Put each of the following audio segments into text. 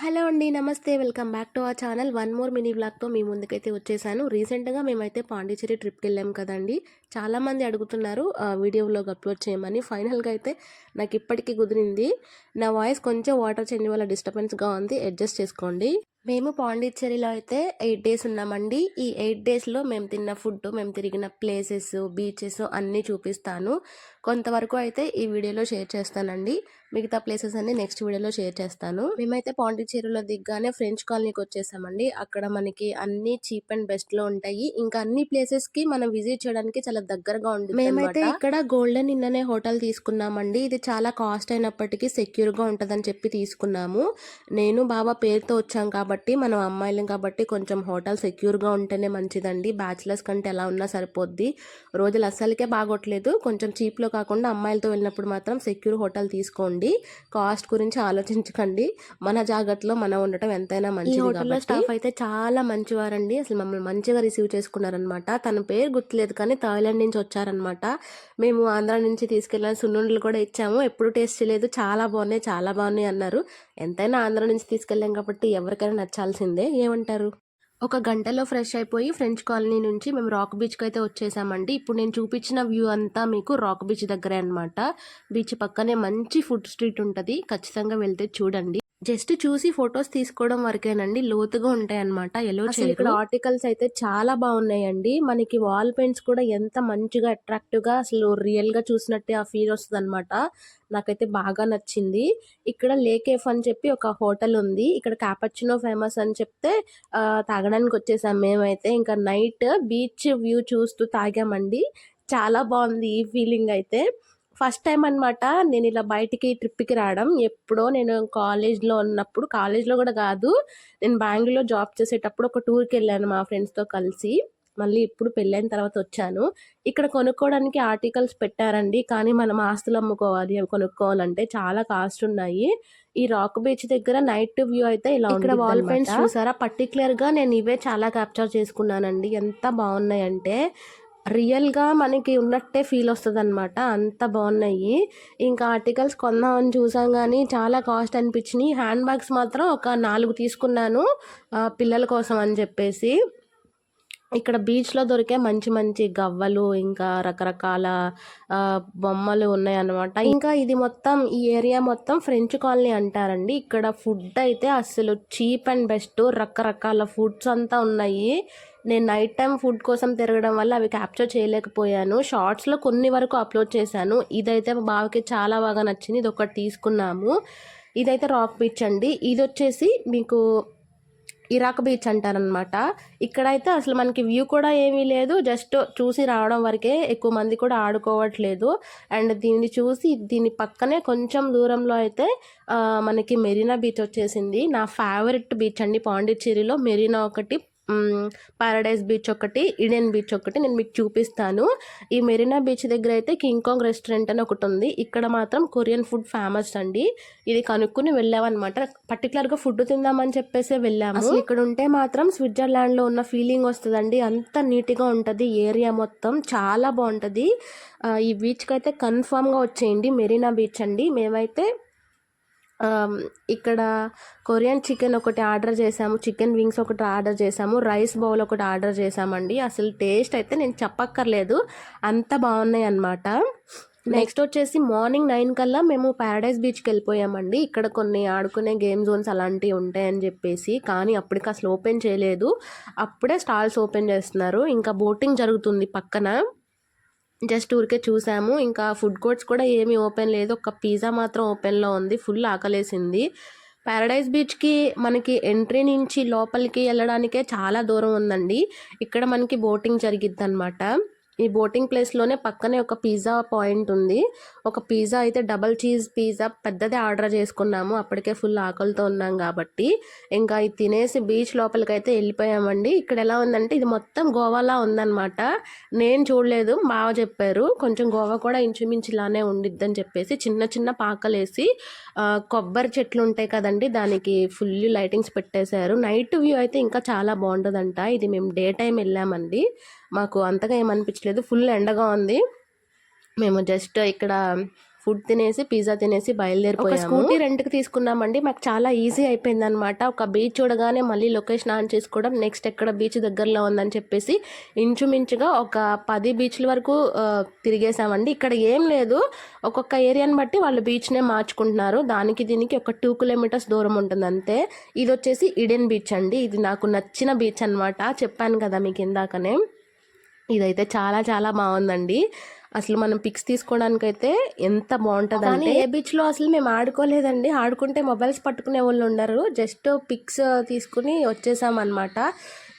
Hello అండి నమస్తే. Welcome back to ఆ ఛానల్. వన్ మోర్ మినీ బ్లాగ్తో మీ ముందుకైతే వచ్చేసాను. రీసెంట్గా మేమైతే పాండిచ్చేరి ట్రిప్కి వెళ్ళాం కదండి చాలామంది అడుగుతున్నారు వీడియో వ్లాగ్ అప్లోడ్ చేయమని. ఫైనల్గా అయితే నాకు ఇప్పటికీ కుదిరింది. నా వాయిస్ కొంచెం వాటర్ చేంజ్ వల్ల డిస్టర్బెన్స్గా ఉంది. అడ్జస్ట్ చేసుకోండి. మేము పాండిచ్చేరిలో అయితే ఎయిట్ డేస్ ఉన్నామండి. ఈ ఎయిట్ డేస్లో మేము తిన్న ఫుడ్ మేము తిరిగిన ప్లేసెస్ బీచెస్ అన్నీ చూపిస్తాను. కొంతవరకు అయితే ఈ వీడియోలో షేర్ చేస్తానండి. మిగతా ప్లేసెస్ అన్ని నెక్స్ట్ వీడియోలో షేర్ చేస్తాను. మేమైతే పాండిచ్చేరిలో దిగ్గానే ఫ్రెంచ్ కాలనీకి వచ్చేసామండి. అక్కడ మనకి అన్ని చీప్ అండ్ బెస్ట్లో ఉంటాయి. ఇంకా అన్ని ప్లేసెస్కి మనం విజిట్ చేయడానికి చాలా దగ్గరగా ఉంటుంది మేమైతే ఇక్కడ గోల్డెన్ ఇన్ అనే హోటల్ తీసుకున్నామండి. ఇది చాలా కాస్ట్ అయినప్పటికీ సెక్యూర్గా ఉంటుందని చెప్పి తీసుకున్నాము. నేను బాబా పేరుతో వచ్చాం కాబట్టి మనం అమ్మాయిలం కాబట్టి కొంచెం హోటల్ సెక్యూర్గా ఉంటేనే మంచిదండి. బ్యాచిలర్స్ కంటే ఎలా ఉన్నా సరిపోద్ది. రోజులు అస్సలకే బాగోట్లేదు. కొంచెం చీప్లో కాకుండా అమ్మాయిలతో వెళ్ళినప్పుడు మాత్రం సెక్యూర్ హోటల్ తీసుకోండి. కాస్ట్ గురించి ఆలోచించకండి. మన జాగ్రత్తలో మనం ఉండటం ఎంతైనా మంచిది హోటల్లో స్టాఫ్ అయితే చాలా మంచివారండి. అసలు మమ్మల్ని మంచిగా రిసీవ్ చేసుకున్నారనమాట తన పేరు గుర్తులేదు కానీ థాయిలాండ్ నుంచి వచ్చారనమాట మేము ఆంధ్ర నుంచి తీసుకెళ్ళిన సున్నుండలు కూడా ఇచ్చాము. ఎప్పుడు టేస్ట్ చేయలేదు. చాలా బాగున్నాయి చాలా బాగున్నాయి అన్నారు. ఎంతైనా ఆంధ్ర నుంచి తీసుకెళ్ళాం కాబట్టి ఎవరికైనా నచ్చాల్సిందే. ఏమంటారు? ఒక గంటలో ఫ్రెష్ అయిపోయి ఫ్రెంచ్ కాలనీ నుంచి మేము రాక్ బీచ్కి అయితే వచ్చేసామండి. ఇప్పుడు నేను చూపించిన వ్యూ అంతా మీకు రాక్ బీచ్ దగ్గరే అనమాట బీచ్ పక్కనే మంచి ఫుడ్ స్ట్రీట్ ఉంటుంది. ఖచ్చితంగా వెళ్తే చూడండి. జస్ట్ చూసి ఫొటోస్ తీసుకోవడం వరకేనండి. లోతుగా ఉంటాయి అనమాట ఎలో ఇక్కడ ఆర్టికల్స్ అయితే చాలా బాగున్నాయండి. మనకి వాల్ పెయింట్స్ కూడా ఎంత మంచిగా అట్రాక్టివ్గా అసలు రియల్గా చూసినట్టే ఆ ఫీల్ వస్తుంది అనమాట నాకైతే బాగా నచ్చింది. ఇక్కడ లేకేఫ్ అని చెప్పి ఒక హోటల్ ఉంది. ఇక్కడ క్యాపచ్చినో ఫేమస్ అని చెప్తే తాగడానికి వచ్చేసాం మేమైతే. ఇంకా నైట్ బీచ్ వ్యూ చూస్తూ తాగామండి. చాలా బాగుంది ఈ ఫీలింగ్ అయితే. ఫస్ట్ టైం అనమాట నేను ఇలా బయటికి ట్రిప్కి రావడం. ఎప్పుడో నేను కాలేజ్లో ఉన్నప్పుడు కాలేజ్లో కూడా కాదు నేను బెంగళూరులో జాబ్ చేసేటప్పుడు ఒక టూర్కి వెళ్ళాను మా ఫ్రెండ్స్తో కలిసి. మళ్ళీ ఇప్పుడు పెళ్ళైన తర్వాత వచ్చాను. ఇక్కడ కొనుక్కోవడానికి ఆర్టికల్స్ పెట్టారండి కానీ మనం ఆస్తులు అమ్ముకోవాలి అవి కొనుక్కోవాలంటే చాలా కాస్ట్ ఉన్నాయి. ఈ రాక్ బీచ్ దగ్గర నైట్ వ్యూ అయితే ఇలా ఇక్కడ వాల్ పెయింట్స్ చూసారా? పర్టికులర్గా నేను ఇవే చాలా క్యాప్చర్ చేసుకున్నానండి. ఎంత బాగున్నాయంటే రియల్గా మనకి ఉన్నట్టే ఫీల్ వస్తుంది అనమాట అంత బాగున్నాయి. ఇంకా ఆర్టికల్స్ కొందామని చూసాం కానీ చాలా కాస్ట్ అనిపించినాయి. హ్యాండ్ బ్యాగ్స్ మాత్రం ఒక నాలుగు తీసుకున్నాను పిల్లల కోసం అని చెప్పేసి. ఇక్కడ బీచ్లో దొరికే మంచి మంచి గవ్వలు ఇంకా రకరకాల బొమ్మలు ఉన్నాయి అన్నమాట ఇంకా ఇది మొత్తం ఈ ఏరియా మొత్తం ఫ్రెంచ్ కాలనీ అంటారండి. ఇక్కడ ఫుడ్ అయితే అసలు చీప్ అండ్ బెస్ట్. రకరకాల ఫుడ్స్ అంతా ఉన్నాయి. నేను నైట్ టైం ఫుడ్ కోసం తిరగడం వల్ల అవి క్యాప్చర్ చేయలేకపోయాను. షార్ట్స్లో కొన్ని వరకు అప్లోడ్ చేశాను. ఇదైతే బావకి చాలా బాగా నచ్చింది. ఇది ఒకటి తీసుకున్నాము. ఇదైతే రాక్ బీచ్ అండి. ఇది వచ్చేసి మీకు ఇరాక్ బీచ్ అంటారనమాట ఇక్కడైతే అసలు మనకి వ్యూ కూడా ఏమీ లేదు. జస్ట్ చూసి రావడం వరకే ఎక్కువ మంది కూడా ఆడుకోవట్లేదు. అండ్ దీన్ని చూసి దీని పక్కనే కొంచెం దూరంలో అయితే మనకి మెరీనా బీచ్ వచ్చేసింది. నా ఫేవరెట్ బీచ్ అండి. పాండిచ్చేరిలో మెరీనా ఒకటి. పారడైజ్ బీచ్ ఒకటి ఈడెన్ బీచ్ ఒకటి నేను మీకు చూపిస్తాను. ఈ మెరీనా బీచ్ దగ్గర అయితే కింగ్ కాంగ్ రెస్టారెంట్ అని ఒకటి ఉంది. ఇక్కడ మాత్రం కొరియన్ ఫుడ్ ఫేమస్ అండి. ఇది కనుక్కుని వెళ్ళామన్నమాట. పర్టికులర్గా ఫుడ్ తిందామని చెప్పేసి వెళ్ళాము. ఇక్కడ ఉంటే మాత్రం స్విట్జర్లాండ్లో ఉన్న ఫీలింగ్ వస్తుందండి. అంత నీట్గా ఉంటుంది ఏరియా మొత్తం. చాలా బాగుంటుంది. ఈ బీచ్కి అయితే కన్ఫామ్గా వచ్చేయండి. మెరీనా బీచ్ అండి. మేమైతే ఇక్కడ కొరియన్ చికెన్ ఒకటి ఆర్డర్ చేసాము చికెన్ వింగ్స్ ఒకటి ఆర్డర్ చేసాము రైస్ బౌల్ ఒకటి ఆర్డర్ చేసామండి అసలు టేస్ట్ అయితే నేను చెప్పక్కర్లేదు అంత బాగున్నాయి అనమాట నెక్స్ట్ వచ్చేసి మార్నింగ్ నైన్ కల్లా మేము ప్యారడైజ్ బీచ్కి వెళ్ళిపోయామండి. ఇక్కడ కొన్ని ఆడుకునే గేమ్ జోన్స్ అలాంటివి ఉంటాయని చెప్పేసి కానీ అప్పటికి అసలు ఓపెన్ చేయలేదు. అప్పుడే స్టాల్స్ ఓపెన్ చేస్తున్నారు. ఇంకా బోటింగ్ జరుగుతుంది పక్కన. జస్ట్ ఊరికే చూసాము. ఇంకా ఫుడ్ కోర్ట్స్ కూడా ఏమీ ఓపెన్ లేదు. ఒక పిజ్జా మాత్రం ఓపెన్లో ఉంది. ఫుల్ ఆకలేసింది. ప్యారడైజ్ బీచ్కి మనకి ఎంట్రీ నుంచి లోపలికి వెళ్ళడానికే చాలా దూరం ఉందండి. ఇక్కడ మనకి బోటింగ్ జరిగిద్ది అనమాట ఈ బోటింగ్ ప్లేస్లోనే పక్కనే ఒక పిజ్జా పాయింట్ ఉంది. ఒక పిజ్జా అయితే డబల్ చీజ్ పిజ్జా పెద్దదే ఆర్డర్ చేసుకున్నాము. అప్పటికే ఫుల్ ఆకలితో ఉన్నాం కాబట్టి. ఇంకా ఇది తినేసి బీచ్ లోపలికి అయితే వెళ్ళిపోయామండి. ఇక్కడ ఎలా ఉందంటే ఇది మొత్తం గోవాలా ఉందన్నమాట. నేను చూడలేదు బాగా చెప్పారు. కొంచెం గోవా కూడా ఇంచుమించు ఇలానే ఉండిద్దని చెప్పేసి చిన్న చిన్న పాకలేసి కొబ్బరి చెట్లు ఉంటాయి కదండి దానికి ఫుల్ లైటింగ్స్ పెట్టేశారు. నైట్ వ్యూ అయితే ఇంకా చాలా బాగుంటుందంట ఇది మేము డే టైం వెళ్ళామండి. మాకు అంతగా ఏమనిపించలేదు. ఫుల్ ఎండగా ఉంది. మేము జస్ట్ ఇక్కడ ఫుడ్ తినేసి పిజ్జా తినేసి బయలుదేరిపోయాము. స్కూటీ రెంట్కి తీసుకున్నామండి. మాకు చాలా ఈజీ అయిపోయింది అనమాట ఒక బీచ్ చూడగానే మళ్ళీ లొకేషన్ ఆన్ చేసుకోవడం నెక్స్ట్ ఎక్కడ బీచ్ దగ్గరలో ఉందని చెప్పేసి ఇంచుమించుగా ఒక పది బీచ్ల వరకు తిరిగేసామండి ఇక్కడ ఏం లేదు. ఒక్కొక్క ఏరియాని బట్టి వాళ్ళు బీచ్నే మార్చుకుంటున్నారు. దానికి దీనికి ఒక టూ కిలోమీటర్స్ దూరం ఉంటుంది అంతే. ఇది వచ్చేసి ఇడెన్ బీచ్ అండి. ఇది నాకు నచ్చిన బీచ్ అన్నమాట. చెప్పాను కదా మీకు ఇందాకనే. ఇదైతే చాలా చాలా బాగుందండి. అసలు మనం పిక్స్ తీసుకోవడానికైతే ఎంత బాగుంటుంది అంటే ఏ బీచ్లో అసలు మేము ఆడుకోలేదండి. ఆడుకుంటే మొబైల్స్ పట్టుకునే వాళ్ళు ఉండరు. జస్ట్ పిక్స్ తీసుకుని వచ్చేసాం అనమాట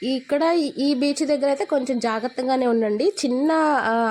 ఇక్కడ ఈ- ఈ బీచ్ దగ్గర అయితే కొంచెం జాగ్రత్తగానే ఉండండి. చిన్న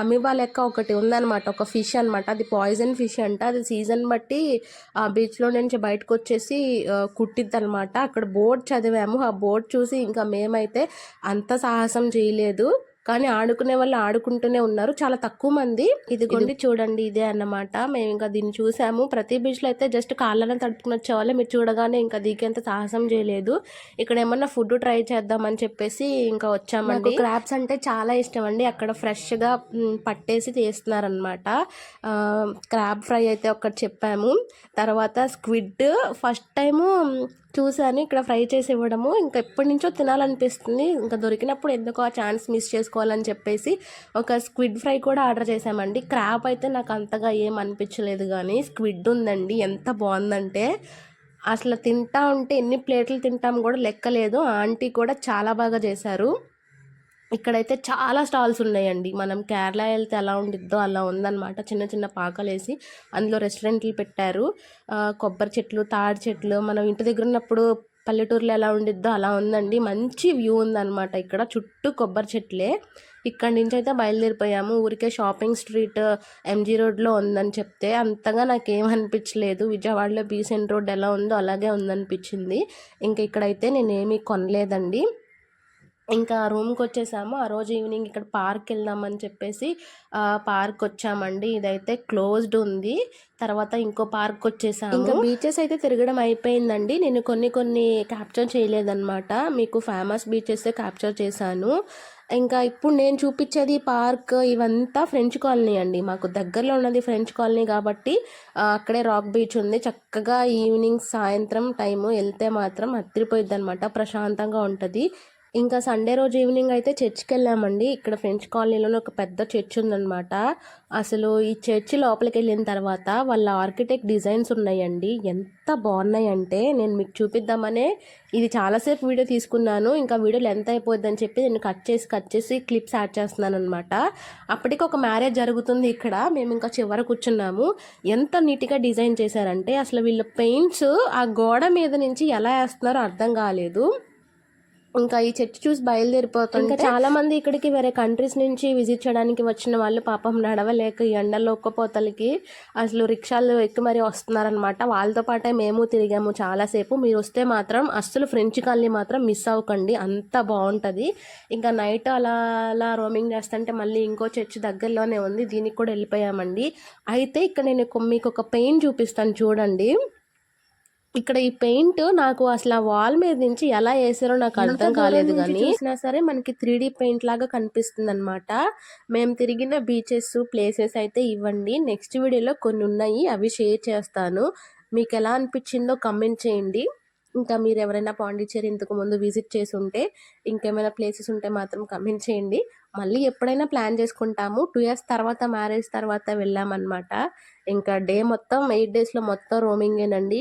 అమీబా లెక్క ఒకటి ఉందన్నమాట. ఒక ఫిష్ అన్నమాట. అది పాయిజన్ ఫిష్ అంట. అది సీజన్ బట్టి ఆ బీచ్లో నుంచి బయటకు వచ్చేసి కుట్టిద్ది అనమాట అక్కడ బోర్డ్ చదివాము. ఆ బోర్డ్ చూసి ఇంకా మేమైతే అంత సాహసం చేయలేదు. కానీ ఆడుకునే వాళ్ళు ఆడుకుంటూనే ఉన్నారు. చాలా తక్కువ మంది. ఇదిగోండి చూడండి ఇదే అన్నమాట. మేము ఇంకా దీన్ని చూసాము. ప్రతి బీచ్లో అయితే జస్ట్ కాళ్ళని తడుపుకుని వచ్చేవాళ్ళే. మీరు చూడగానే ఇంకా దిగేంత సాహసం చేయలేదు. ఇక్కడ ఏమన్నా ఫుడ్ ట్రై చేద్దామని చెప్పేసి ఇంకా వచ్చామండి. క్రాబ్స్ అంటే చాలా ఇష్టం అండి అక్కడ ఫ్రెష్గా మ్, పట్టేసి తీస్తున్నారనమాట క్రాబ్ ఫ్రై అయితే ఒకటి చెప్పాము. తర్వాత స్క్విడ్ ఫస్ట్ టైము చూశాను. ఇక్కడ ఫ్రై చేసి ఇవ్వడము. ఇంకా ఎప్పటి నుంచో తినాలనిపిస్తుంది. ఇంకా దొరికినప్పుడు ఎందుకో ఆ ఛాన్స్ మిస్ చేసుకోవాలని చెప్పేసి ఒక స్క్విడ్ ఫ్రై కూడా ఆర్డర్ చేశామండి. క్రాప్ అయితే నాకు అంతగా ఏం అనిపించలేదు కానీ స్క్విడ్ ఉందండి. ఎంత బాగుందంటే అసలు తింటా ఉంటే ఎన్ని ప్లేట్లు తింటాం కూడా లెక్కలేదు. ఆంటీ కూడా చాలా బాగా చేశారు. ఇక్కడైతే చాలా స్టాల్స్ ఉన్నాయండి. మనం కేరళ వెళ్తే ఎలా ఉండిద్దో అలా ఉందన్నమాట. చిన్న చిన్న పాకలు వేసి అందులో రెస్టారెంట్లు పెట్టారు. కొబ్బరి చెట్లు తాడి చెట్లు మనం ఇంటి దగ్గర ఉన్నప్పుడు పల్లెటూరులో ఎలా ఉండిద్దో అలా ఉందండి. మంచి వ్యూ ఉందన్నమాట ఇక్కడ. చుట్టూ కొబ్బరి చెట్లే. ఇక్కడి నుంచి అయితే బయలుదేరిపోయాము. ఊరికే షాపింగ్ స్ట్రీట్ ఎంజీ రోడ్లో ఉందని చెప్తే అంతగా నాకేం అనిపించలేదు విజయవాడలో బీసెంట్ రోడ్ ఎలా ఉందో అలాగే ఉందనిపించింది. ఇంకా ఇక్కడైతే నేనేమీ కొనలేదండి. ఇంకా రూమ్కి వచ్చేసాము ఆ రోజు ఈవినింగ్ ఇక్కడ పార్క్ వెళ్దామని చెప్పేసి పార్క్ వచ్చామండి ఇదైతే క్లోజ్డ్ ఉంది. తర్వాత ఇంకో పార్క్ వచ్చేసాము ఇంకా బీచెస్ అయితే తిరగడం అయిపోయిందండి. నేను కొన్ని కొన్ని క్యాప్చర్ చేయలేదన్నమాట. మీకు ఫేమస్ బీచెస్ క్యాప్చర్ చేశాను. ఇంకా ఇప్పుడు నేను చూపించేది పార్క్ ఇవంతా ఫ్రెంచ్ కాలనీ అండి. మాకు దగ్గరలో ఉన్నది ఫ్రెంచ్ కాలనీ కాబట్టి అక్కడే రాక్ బీచ్ ఉంది. చక్కగా ఈవినింగ్ సాయంత్రం టైము వెళ్తే మాత్రం అత్తిరిపోయిద్ది అనమాట ప్రశాంతంగా ఉంటుంది. ఇంకా సండే రోజు ఈవినింగ్ అయితే చర్చ్కి వెళ్ళామండి. ఇక్కడ ఫ్రెంచ్ కాలనీలోనే ఒక పెద్ద చర్చ్ ఉందన్నమాట. అసలు ఈ చర్చ్ లోపలికి వెళ్ళిన తర్వాత వాళ్ళ ఆర్కిటెక్ట్ డిజైన్స్ ఉన్నాయండి. ఎంత బాగున్నాయంటే నేను మీకు చూపిద్దామనే ఇది చాలాసేపు వీడియో తీసుకున్నాను. ఇంకా వీడియో లెంత్ అయిపోద్దని చెప్పి నేను కట్ చేసి కట్ చేసి క్లిప్స్ యాడ్ చేస్తున్నాను అనమాట అప్పటికి ఒక మ్యారేజ్ జరుగుతుంది ఇక్కడ. మేము ఇంకా చివర కూర్చున్నాము. ఎంత నీట్గా డిజైన్ చేశారంటే అసలు వీళ్ళ పెయింట్స్ ఆ గోడ మీద నుంచి ఎలా వేస్తున్నారో అర్థం కాలేదు. ఇంకా ఈ చర్చ్ చూసి బయలుదేరిపోతుంది ఇంకా చాలా మంది ఇక్కడికి వేరే కంట్రీస్ నుంచి విజిట్ చేయడానికి వచ్చిన వాళ్ళు పాపం నడవలేక ఈ ఎండలో ఒక్కపోతలకి అసలు రిక్షాలు ఎక్కి మరీ వస్తున్నారనమాట వాళ్ళతో పాటే మేము తిరిగాము చాలాసేపు. మీరు వస్తే మాత్రం అస్సలు ఫ్రెంచ్ కాలనీ మాత్రం మిస్ అవ్వకండి. అంత బాగుంటుంది. ఇంకా నైట్ అలా అలా రోమింగ్ చేస్తుంటే మళ్ళీ ఇంకో చర్చ్ దగ్గరలోనే ఉంది. దీనికి కూడా వెళ్ళిపోయామండి. అయితే ఇక్కడ నేను మీకు ఒక పెయిన్ చూపిస్తాను చూడండి. ఇక్కడ ఈ పెయింట్ నాకు అసలు ఆ వాల్ మీద నుంచి ఎలా వేసారో నాకు అర్థం కాలేదు కానీ చూసినా సరే మనకి త్రీ పెయింట్ లాగా కనిపిస్తుంది అనమాట మేము తిరిగిన బీచెస్ ప్లేసెస్ అయితే ఇవ్వండి. నెక్స్ట్ వీడియోలో కొన్ని ఉన్నాయి అవి షేర్ చేస్తాను. మీకు ఎలా అనిపించిందో కమెంట్ చేయండి. ఇంకా మీరు ఎవరైనా పాండిచ్చేరి ఇంతకు ముందు విజిట్ చేసి ఉంటే ఇంకేమైనా ప్లేసెస్ ఉంటే మాత్రం కమెంట్ చేయండి. మళ్ళీ ఎప్పుడైనా ప్లాన్ చేసుకుంటాము. టూ ఇయర్స్ తర్వాత మ్యారేజ్ తర్వాత వెళ్ళామన్నమాట. ఇంకా డే మొత్తం ఎయిట్ డేస్లో మొత్తం రోమింగేనండి.